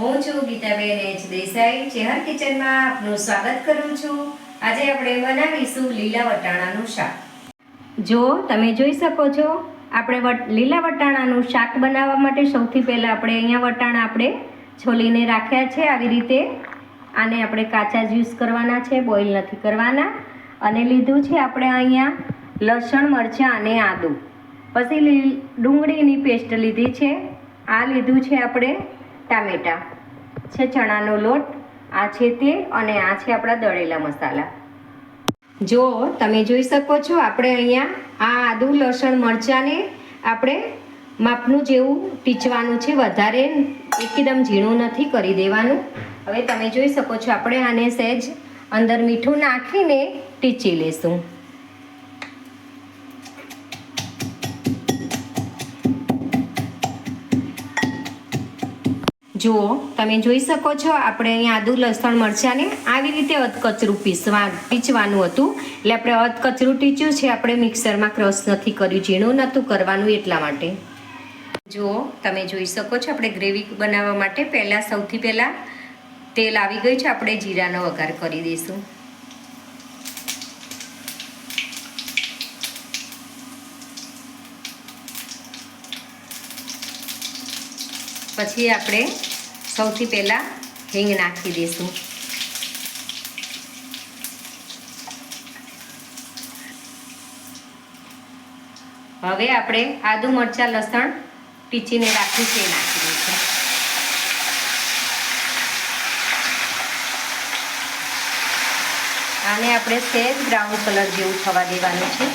હું છું ગીતાબેન એચ દેસાઈ. ચેહર કિચનમાં આપનું સ્વાગત કરું છું. આજે આપણે બનાવીશું લીલા વટાણાનું શાક. જો તમે જોઈ શકો છો, આપણે લીલા વટાણાનું શાક બનાવવા માટે સૌથી પહેલાં આપણે અહીંયા વટાણા આપણે છોલીને રાખ્યા છે આવી રીતે. આને આપણે કાચા જ યુઝ કરવાના છે, બોઇલ નથી કરવાના. અને લીધું છે આપણે અહીંયા લસણ, મરચાં અને આદું. પછી લી- ડુંગળીની પેસ્ટ લીધી છે. આ લીધું છે આપણે ટામેટા, છે ચણાનો લોટ, આ છે તે અને આ છે આપણા દળેલા મસાલા. જો તમે જોઈ શકો છો, આપણે અહીંયા આ આદુ, લસણ, મરચાંને આપણે માપનું જેવું ટીચવાનું છે, વધારે એકદમ ઝીણું નથી કરી દેવાનું. હવે તમે જોઈ શકો છો, આપણે આને સહેજ અંદર મીઠું નાખીને ટીચી લેશું. જુઓ, તમે જોઈ શકો છો, આપણે અહીંયા આદુ, લસણ મરચાંને આવી રીતે અધકચરું પીસવા પીચવાનું હતું. એટલે આપણે અધકચરું ટીચ્યું છે, આપણે મિક્સરમાં ક્રશ નથી કર્યું, ઝીણું નહોતું કરવાનું એટલા માટે. જુઓ, તમે જોઈ શકો છો, આપણે ગ્રેવી બનાવવા માટે પહેલાં સૌથી પહેલાં તેલ આવી ગયું છે, આપણે જીરાનો વઘાર કરી દઈશું. પછી આપણે સૌથી પહેલાં હિંગ નાખી દઈશું. હવે આપણે આદુ મરચાં લસણ ટીચીને રાખ્યું છે નાખી દઈશું. આને આપણે સહેજ બ્રાઉન કલર જેવું થવા દેવાનું છે.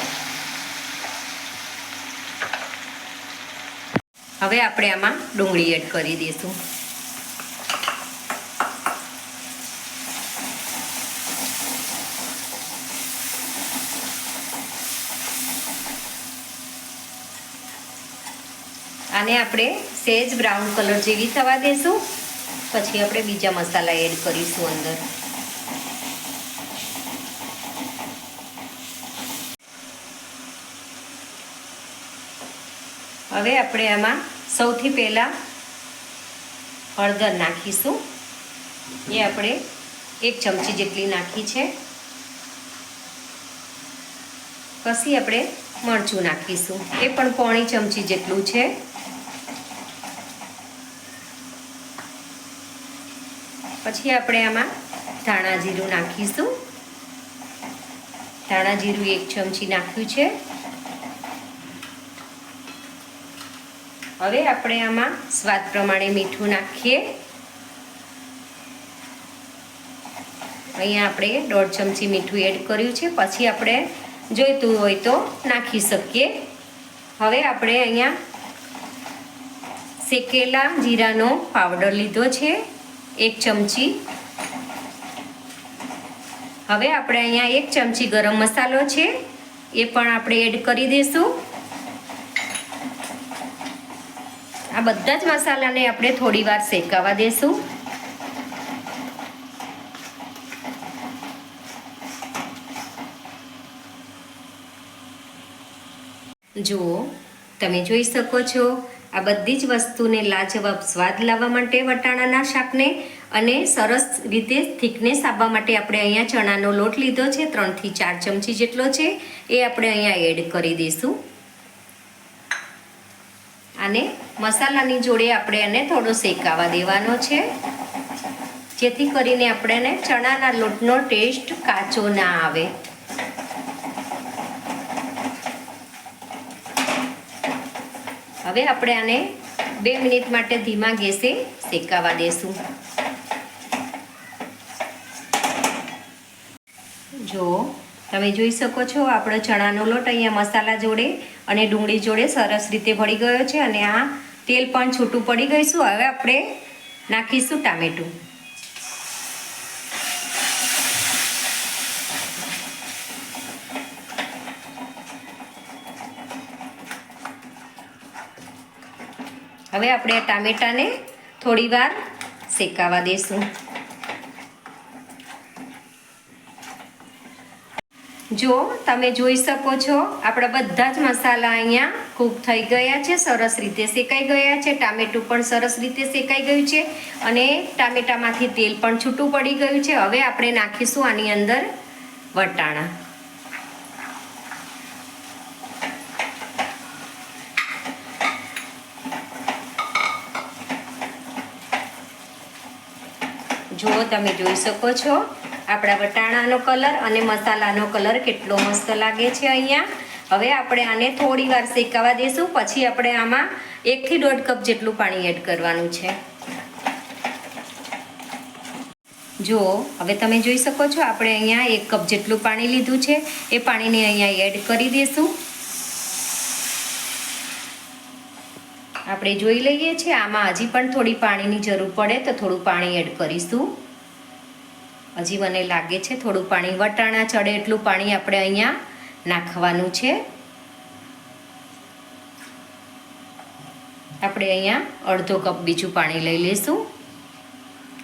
હવે આપણે આમાં ડુંગળી એડ કરી દઈશું. આને આપણે સેજ બ્રાઉન કલર જેવી થવા દેશું. પછી આપણે બીજા મસાલા એડ કરીશું અંદર. હવે આપણે આમાં સૌથી પહેલાં હળદર નાખીશું. એ આપણે એક ચમચી જેટલી નાખી છે. પછી આપણે મરચું નાખીશું. એ પણ પોણી ચમચી જેટલું છે. પછી આપણે આમાં ધાણા જીરું નાખીશું. ધાણા જીરું એક ચમચી નાખ્યું છે. હવે આપણે આમાં સ્વાદ પ્રમાણે મીઠું નાખીએ. અહીંયા આપણે દોઢ ચમચી મીઠું એડ કર્યું છે. પછી આપણે જોઈતું હોય તો નાખી શકીએ. હવે આપણે અહીંયા શેકેલા જીરાનો પાવડર લીધો છે. એક ચમચી. હવે આપણે અહીંયા એક ચમચી ગરમ મસાલો છે, એ પણ આપણે એડ કરી દઈશું આ બધા જ મસાલાને આપણે થોડી વાર શેકાવા દઈશું જુઓ, તમે જોઈ શકો છો આ બધી જ વસ્તુને લાજવાબ સ્વાદ લાવવા માટે વટાણાના શાકને અને સરસ રીતે થિકનેસ આપવા માટે આપણે અહીંયા ચણાનો લોટ લીધો છે, ત્રણથી ચાર ચમચી જેટલો છે. એ આપણે અહીંયા એડ કરી દઈશું. અને મસાલાની જોડે આપણે એને થોડો શેકાવા દેવાનો છે. જેથી કરીને આપણે ચણાના લોટનો ટેસ્ટ કાચો ના આવે. હવે આપણે આને બે મિનિટ માટે ધીમા ગેસે શેકાવા દેશું. જો, તમે જોઈ શકો છો, આપણો ચણાનો લોટ અહીંયા મસાલા જોડે અને ડુંગળી જોડે સરસ રીતે ભળી ગયો છે અને આ તેલ પણ છૂટું પડી ગઈશું હવે આપણે નાખીશું ટામેટું. હવે આપણે ટામેટાને થોડીવાર શેકાવા દઈશું જો તમે જોઈ શકો છો, આપણા બધા જ મસાલા અહીંયા કૂક થઈ ગયા છે, સરસ રીતે શેકાઈ ગયા છે, ટામેટું પણ સરસ રીતે શેકાઈ ગયું છે અને ટામેટામાંથી તેલ પણ છૂટું પડી ગયું છે. હવે આપણે નાખીશું આની અંદર વટાણા. જો તમે જોઈ શકો છો. આપણા વટાણાનો કલર અને મસાલાનો કલર કેટલો મસ્ત લાગે છે અહીંયા. હવે આપણે આને થોડી વાર શેકાવા દઈશું પછી આપણે આમાં એકથી દોઢ કપ જેટલું પાણી એડ કરવાનું છે. જો હવે તમે જોઈ શકો છો, આપણે અહીંયા એક કપ જેટલું પાણી લીધું છે. એ પાણીને અહીંયા એડ કરી દઈશું આપણે જોઈ લઈએ છીએ, આમાં હજી પણ થોડી પાણીની જરૂર પડે તો થોડું પાણી એડ કરીશું. હજી મને લાગે છે થોડું પાણી વટાણા ચડે એટલું પાણી આપણે અહીંયા નાખવાનું છે. આપણે અહીંયા અડધો કપ બીજું પાણી લઈ લઈશું.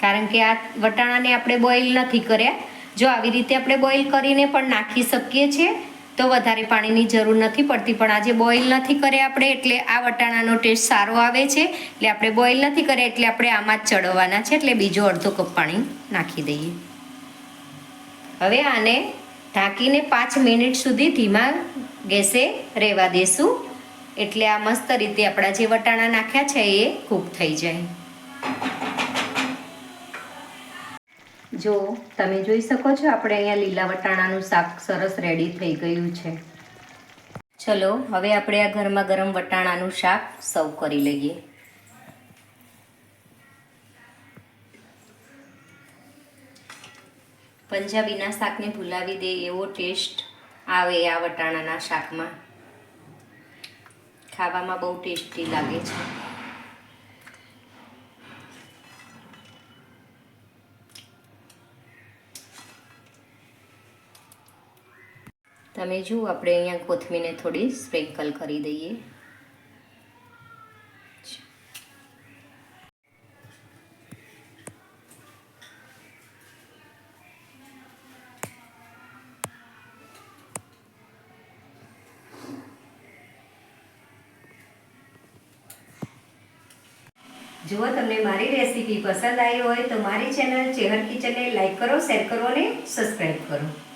કારણ કે આ વટાણાને આપણે બોઇલ નથી કર્યા. જો આવી રીતે આપણે બોઇલ કરીને પણ નાખી શકીએ છીએ તો વધારે પાણીની જરૂર નથી પડતી. પણ આજે બોઇલ નથી કર્યા આપણે, એટલે આ વટાણાનો ટેસ્ટ સારો આવે છે. એટલે આપણે બોઇલ નથી કર્યા, એટલે આપણે આમાં જ ચડવાના છે. એટલે બીજો અડધો કપ પાણી નાખી દઈએ. હવે આને ઢાંકીને પાંચ મિનિટ સુધી ધીમા ગેસે રહેવા દેશું. એટલે આ મસ્ત રીતે આપણા જે વટાણા નાખ્યા છે એ કૂક થઈ જાય. જો તમે જોઈ શકો છો, આપણે અહીંયા લીલા વટાણાનું શાક સરસ રેડી થઈ ગયું છે. ચલો, હવે આપણે આ ગરમા ગરમ વટાણાનું શાક સર્વ કરી લઈએ. પંજાબીના શાકને ભૂલાવી દે એવો ટેસ્ટ આવે આ વટાણાના શાકમાં. ખાવામાં બહુ ટેસ્ટી લાગે છે. તમે જુઓ આપણે અહીંયા કોથમીને થોડી સ્પ્રિંકલ કરી દઈએ. જો તમને મારી રેસીપી પસંદ આવી હોય તો મારી ચેનલ ચેહર કિચનને લાઈક કરો, શેર કરો અને સબસ્ક્રાઈબ કરો.